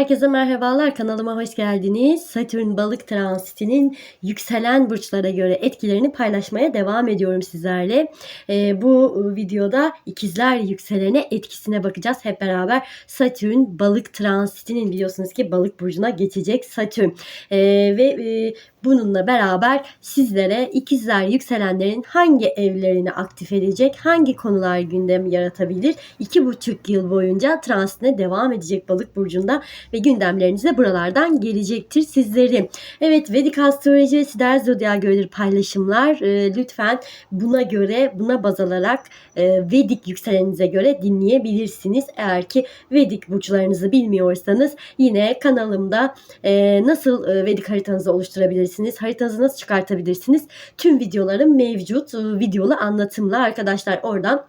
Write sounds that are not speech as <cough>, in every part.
Herkese merhabalar kanalıma hoş geldiniz. Satürn balık transitinin yükselen burçlara göre etkilerini paylaşmaya devam ediyorum sizlerle. Ee, bu videoda ikizler yükselene etkisine bakacağız hep beraber. Satürn balık transitinin biliyorsunuz ki balık burcuna geçecek Satürn. Ee, ve e, bununla beraber sizlere ikizler yükselenlerin hangi evlerini aktif edecek, hangi konular gündem yaratabilir? İki buçuk yıl boyunca transitine devam edecek balık burcunda ve gündemleriniz de buralardan gelecektir sizlerin. Evet Vedik astroloji ve sider zodya göre paylaşımlar e, lütfen buna göre buna baz alarak e, Vedik yükselenize göre dinleyebilirsiniz. Eğer ki Vedik burçlarınızı bilmiyorsanız yine kanalımda e, nasıl e, Vedik haritanızı oluşturabilirsiniz, haritanızı nasıl çıkartabilirsiniz tüm videolarım mevcut. E, videolu anlatımla arkadaşlar oradan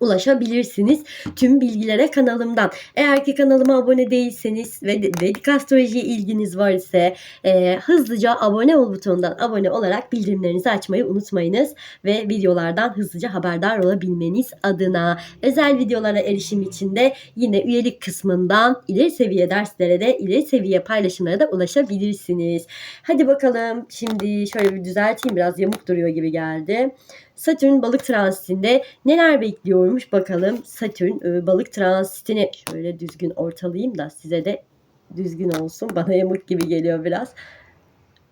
ulaşabilirsiniz tüm bilgilere kanalımdan. Eğer ki kanalıma abone değilseniz ve Vedik astrolojiye ilginiz var ise e, hızlıca abone ol butonundan abone olarak bildirimlerinizi açmayı unutmayınız ve videolardan hızlıca haberdar olabilmeniz adına özel videolara erişim için de yine üyelik kısmından ileri seviye derslere de ileri seviye paylaşımlara da ulaşabilirsiniz. Hadi bakalım şimdi şöyle bir düzelteyim biraz yamuk duruyor gibi geldi. Satürn balık transitinde neler bekliyormuş bakalım. Satürn e, balık transitini şöyle düzgün ortalayayım da size de düzgün olsun. Bana yamuk gibi geliyor biraz.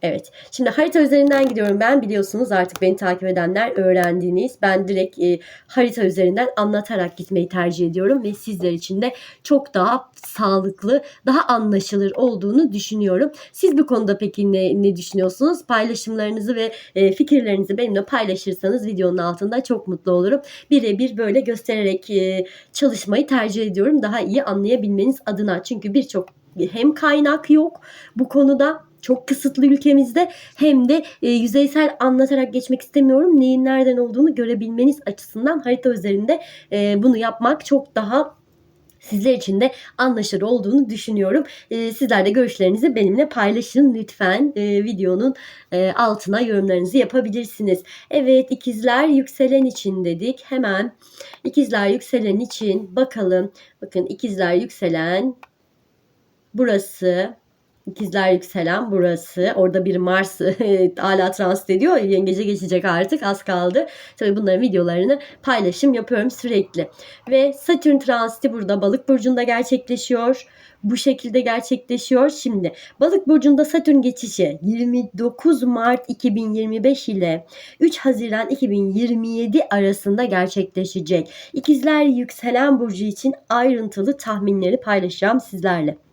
Evet. Şimdi harita üzerinden gidiyorum ben. Biliyorsunuz artık beni takip edenler öğrendiğiniz. Ben direkt e, harita üzerinden anlatarak gitmeyi tercih ediyorum ve sizler için de çok daha sağlıklı, daha anlaşılır olduğunu düşünüyorum. Siz bu konuda peki ne, ne düşünüyorsunuz? Paylaşımlarınızı ve e, fikirlerinizi benimle paylaşırsanız videonun altında çok mutlu olurum. Birebir böyle göstererek e, çalışmayı tercih ediyorum. Daha iyi anlayabilmeniz adına. Çünkü birçok hem kaynak yok bu konuda çok kısıtlı ülkemizde hem de e, yüzeysel anlatarak geçmek istemiyorum. Neyin nereden olduğunu görebilmeniz açısından harita üzerinde e, bunu yapmak çok daha sizler için de anlaşılır olduğunu düşünüyorum. E, sizler de görüşlerinizi benimle paylaşın lütfen. E, videonun e, altına yorumlarınızı yapabilirsiniz. Evet ikizler yükselen için dedik. Hemen ikizler yükselen için bakalım. Bakın ikizler yükselen burası İkizler yükselen burası. Orada bir Mars <laughs> hala transit ediyor. Yengece geçecek artık az kaldı. Tabii bunların videolarını paylaşım yapıyorum sürekli. Ve Satürn transiti burada balık burcunda gerçekleşiyor. Bu şekilde gerçekleşiyor. Şimdi balık burcunda Satürn geçişi 29 Mart 2025 ile 3 Haziran 2027 arasında gerçekleşecek. İkizler yükselen burcu için ayrıntılı tahminleri paylaşacağım sizlerle.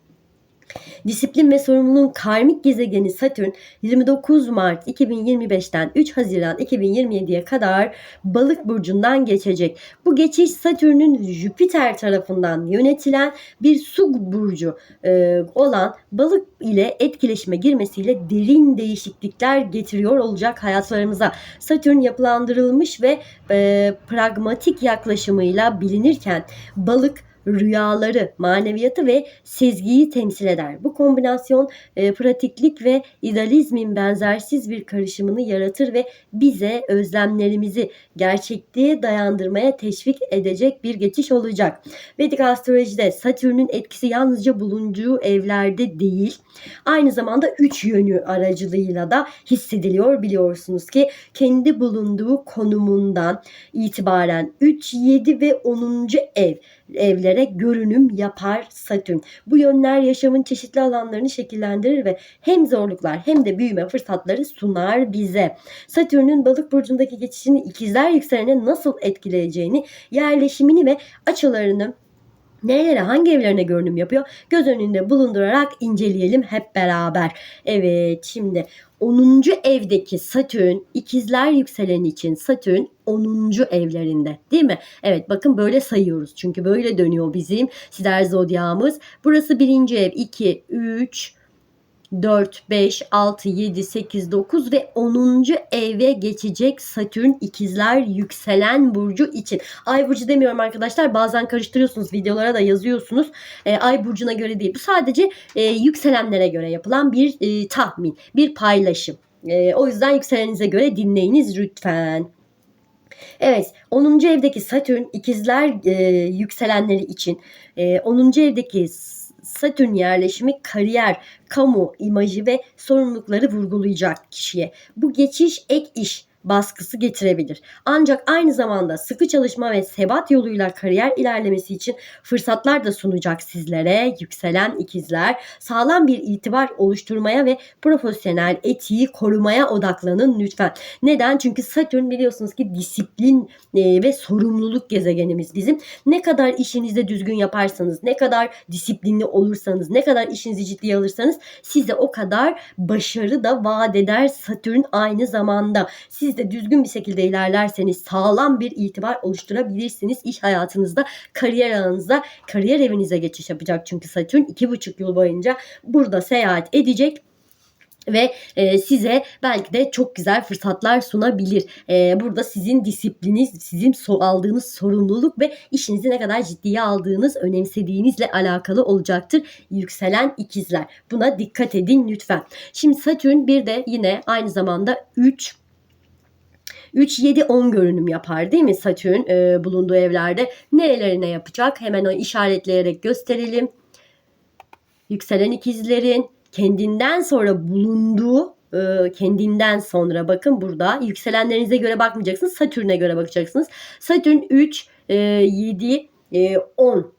Disiplin ve sorumluluğun karmik gezegeni Satürn 29 Mart 2025'ten 3 Haziran 2027'ye kadar Balık burcundan geçecek. Bu geçiş Satürn'ün Jüpiter tarafından yönetilen bir su burcu e, olan Balık ile etkileşime girmesiyle derin değişiklikler getiriyor olacak hayatlarımıza. Satürn yapılandırılmış ve e, pragmatik yaklaşımıyla bilinirken Balık rüyaları, maneviyatı ve sezgiyi temsil eder. Bu kombinasyon e, pratiklik ve idealizmin benzersiz bir karışımını yaratır ve bize özlemlerimizi gerçekliğe dayandırmaya teşvik edecek bir geçiş olacak. Vedik astrolojide Satürn'ün etkisi yalnızca bulunduğu evlerde değil, aynı zamanda üç yönü aracılığıyla da hissediliyor. Biliyorsunuz ki kendi bulunduğu konumundan itibaren 3, 7 ve 10. ev evlere görünüm yapar Satürn. Bu yönler yaşamın çeşitli alanlarını şekillendirir ve hem zorluklar hem de büyüme fırsatları sunar bize. Satürn'ün balık burcundaki geçişini ikizler yükselene nasıl etkileyeceğini, yerleşimini ve açılarını nerelere hangi evlerine görünüm yapıyor göz önünde bulundurarak inceleyelim hep beraber. Evet şimdi 10. evdeki Satürn ikizler yükselen için Satürn 10. evlerinde değil mi? Evet bakın böyle sayıyoruz. Çünkü böyle dönüyor bizim sider zodyamız. Burası birinci ev 2, 3, 4, 5, 6, 7, 8, 9 ve 10. eve geçecek Satürn ikizler yükselen burcu için. Ay burcu demiyorum arkadaşlar. Bazen karıştırıyorsunuz. Videolara da yazıyorsunuz. E, ay burcuna göre değil. Bu sadece e, yükselenlere göre yapılan bir e, tahmin, bir paylaşım. E, o yüzden yükselenize göre dinleyiniz lütfen. Evet 10. evdeki Satürn ikizler e, yükselenleri için e, 10. evdeki Satürn yerleşimi kariyer, kamu imajı ve sorumlulukları vurgulayacak kişiye. Bu geçiş ek iş baskısı getirebilir. Ancak aynı zamanda sıkı çalışma ve sebat yoluyla kariyer ilerlemesi için fırsatlar da sunacak sizlere yükselen ikizler. Sağlam bir itibar oluşturmaya ve profesyonel etiği korumaya odaklanın lütfen. Neden? Çünkü Satürn biliyorsunuz ki disiplin e, ve sorumluluk gezegenimiz bizim. Ne kadar işinizde düzgün yaparsanız, ne kadar disiplinli olursanız, ne kadar işinizi ciddiye alırsanız size o kadar başarı da vaat eder Satürn aynı zamanda. Siz de düzgün bir şekilde ilerlerseniz sağlam bir itibar oluşturabilirsiniz iş hayatınızda, kariyer alanınızda, kariyer evinize geçiş yapacak çünkü Satürn iki buçuk yıl boyunca burada seyahat edecek ve e, size belki de çok güzel fırsatlar sunabilir. E, burada sizin disipliniz, sizin so- aldığınız sorumluluk ve işinizi ne kadar ciddiye aldığınız, önemsediğinizle alakalı olacaktır. Yükselen ikizler. Buna dikkat edin lütfen. Şimdi Satürn bir de yine aynı zamanda 3 3, 7, 10 görünüm yapar değil mi Satürn e, bulunduğu evlerde? Nerelerine yapacak? Hemen o işaretleyerek gösterelim. Yükselen ikizlerin kendinden sonra bulunduğu e, kendinden sonra bakın burada yükselenlerinize göre bakmayacaksınız. Satürn'e göre bakacaksınız. Satürn 3, e, 7, e, 10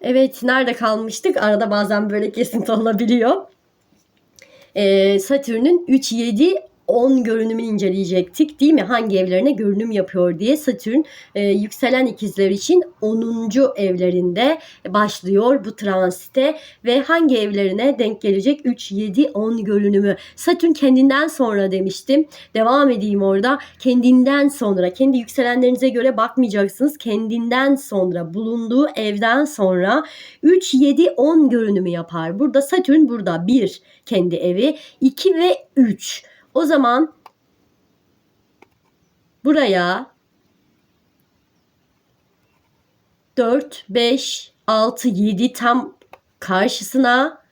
Evet nerede kalmıştık? Arada bazen böyle kesinti olabiliyor. Ee, Satürn'ün 3, 7, 10 görünümünü inceleyecektik değil mi? Hangi evlerine görünüm yapıyor diye Satürn e, yükselen ikizler için 10. evlerinde başlıyor bu transite ve hangi evlerine denk gelecek 3, 7, 10 görünümü. Satürn kendinden sonra demiştim. Devam edeyim orada. Kendinden sonra, kendi yükselenlerinize göre bakmayacaksınız. Kendinden sonra, bulunduğu evden sonra 3, 7, 10 görünümü yapar. Burada Satürn burada 1 kendi evi, 2 ve 3. O zaman buraya 4, 5, 6, 7 tam karşısına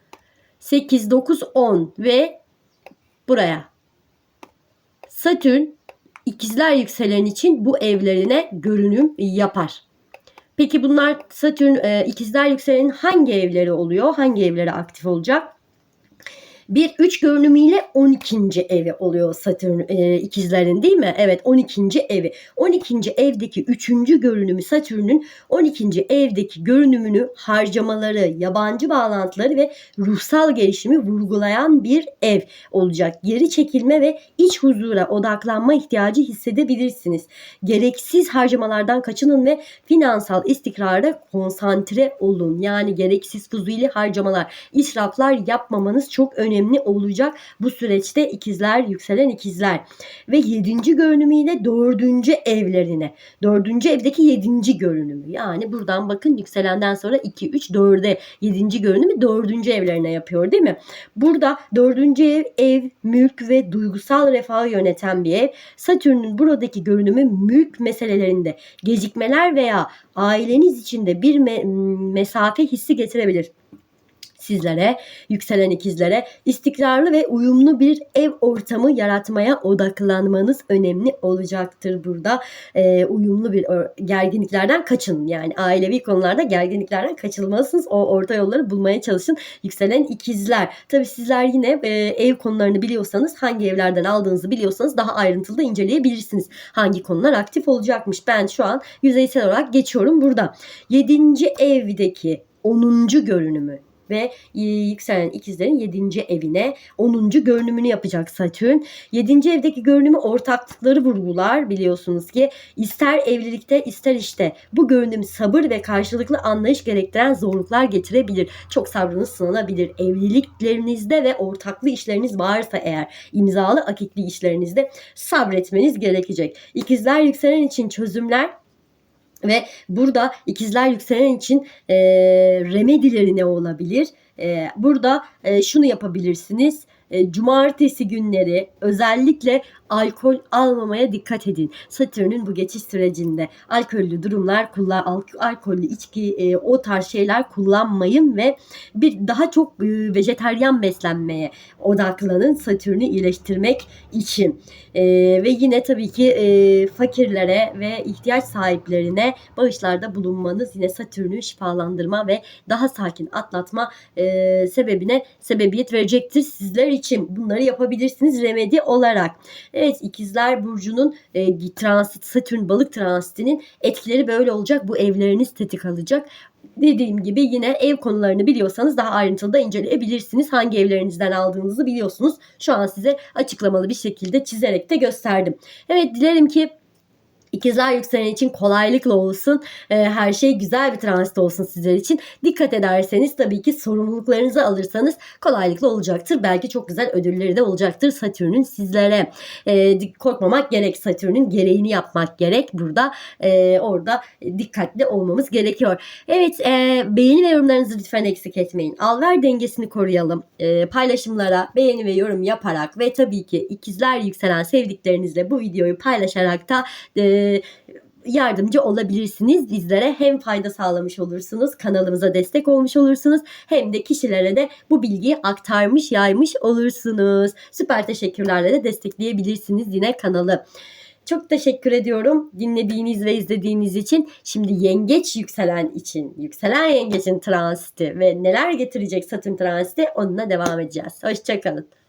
8, 9, 10 ve buraya. Satürn ikizler yükselen için bu evlerine görünüm yapar. Peki bunlar Satürn e, ikizler yükselenin hangi evleri oluyor? Hangi evleri aktif olacak? Bir 3 görünümüyle 12. evi oluyor Satürn e, ikizlerin değil mi? Evet 12. evi. 12. evdeki 3. görünümü Satürn'ün 12. evdeki görünümünü harcamaları, yabancı bağlantıları ve ruhsal gelişimi vurgulayan bir ev olacak. Geri çekilme ve iç huzura odaklanma ihtiyacı hissedebilirsiniz. Gereksiz harcamalardan kaçının ve finansal istikrara konsantre olun. Yani gereksiz fuzuli harcamalar, israflar yapmamanız çok önemli önemli olacak bu süreçte ikizler, yükselen ikizler. Ve yedinci görünümüyle dördüncü evlerine. Dördüncü evdeki yedinci görünümü. Yani buradan bakın yükselenden sonra 2, 3, 4'e yedinci görünümü dördüncü evlerine yapıyor değil mi? Burada dördüncü ev, ev, mülk ve duygusal refahı yöneten bir ev. Satürn'ün buradaki görünümü mülk meselelerinde gecikmeler veya aileniz içinde bir me- mesafe hissi getirebilir sizlere, yükselen ikizlere istikrarlı ve uyumlu bir ev ortamı yaratmaya odaklanmanız önemli olacaktır burada. E, uyumlu bir gerginliklerden kaçın. Yani ailevi konularda gerginliklerden kaçınmalısınız. O orta yolları bulmaya çalışın. Yükselen ikizler. Tabi sizler yine e, ev konularını biliyorsanız, hangi evlerden aldığınızı biliyorsanız daha ayrıntılı da inceleyebilirsiniz. Hangi konular aktif olacakmış. Ben şu an yüzeysel olarak geçiyorum burada. 7. evdeki 10. görünümü ve e, yükselen ikizlerin 7. evine 10. görünümünü yapacak Satürn. 7. evdeki görünümü ortaklıkları vurgular biliyorsunuz ki ister evlilikte ister işte bu görünüm sabır ve karşılıklı anlayış gerektiren zorluklar getirebilir. Çok sabrınız sınanabilir. Evliliklerinizde ve ortaklı işleriniz varsa eğer imzalı akitli işlerinizde sabretmeniz gerekecek. İkizler yükselen için çözümler ve burada ikizler yükselen için e, remedileri ne olabilir? Ee, burada e, şunu yapabilirsiniz. E, Cumartesi günleri özellikle alkol almamaya dikkat edin. Satürn'ün bu geçiş sürecinde alkollü durumlar kullan, al- alkollü içki e, o tarz şeyler kullanmayın ve bir daha çok e, vejeteryan beslenmeye odaklanın Satürn'ü iyileştirmek için. E, ve yine tabii ki e, fakirlere ve ihtiyaç sahiplerine bağışlarda bulunmanız yine Satürn'ü şifalandırma ve daha sakin atlatma e, sebebine sebebiyet verecektir sizler için. Bunları yapabilirsiniz remedi olarak. Evet ikizler burcunun e, transit Satürn balık transitinin etkileri böyle olacak. Bu evleriniz tetik alacak. Dediğim gibi yine ev konularını biliyorsanız daha ayrıntılı da inceleyebilirsiniz. Hangi evlerinizden aldığınızı biliyorsunuz. Şu an size açıklamalı bir şekilde çizerek de gösterdim. Evet dilerim ki İkizler yükselen için kolaylıkla olsun. Ee, her şey güzel bir transit olsun sizler için. Dikkat ederseniz tabii ki sorumluluklarınızı alırsanız kolaylıkla olacaktır. Belki çok güzel ödülleri de olacaktır Satürn'ün sizlere. Ee, korkmamak gerek. Satürn'ün gereğini yapmak gerek. Burada e, orada dikkatli olmamız gerekiyor. Evet e, beğeni ve yorumlarınızı lütfen eksik etmeyin. Al-ver dengesini koruyalım. E, paylaşımlara beğeni ve yorum yaparak ve tabii ki ikizler yükselen sevdiklerinizle bu videoyu paylaşarak da yardımcı olabilirsiniz bizlere. Hem fayda sağlamış olursunuz, kanalımıza destek olmuş olursunuz hem de kişilere de bu bilgiyi aktarmış, yaymış olursunuz. Süper teşekkürlerle de destekleyebilirsiniz yine kanalı. Çok teşekkür ediyorum dinlediğiniz ve izlediğiniz için. Şimdi yengeç yükselen için, yükselen yengeçin transiti ve neler getirecek Satürn transiti onunla devam edeceğiz. Hoşçakalın.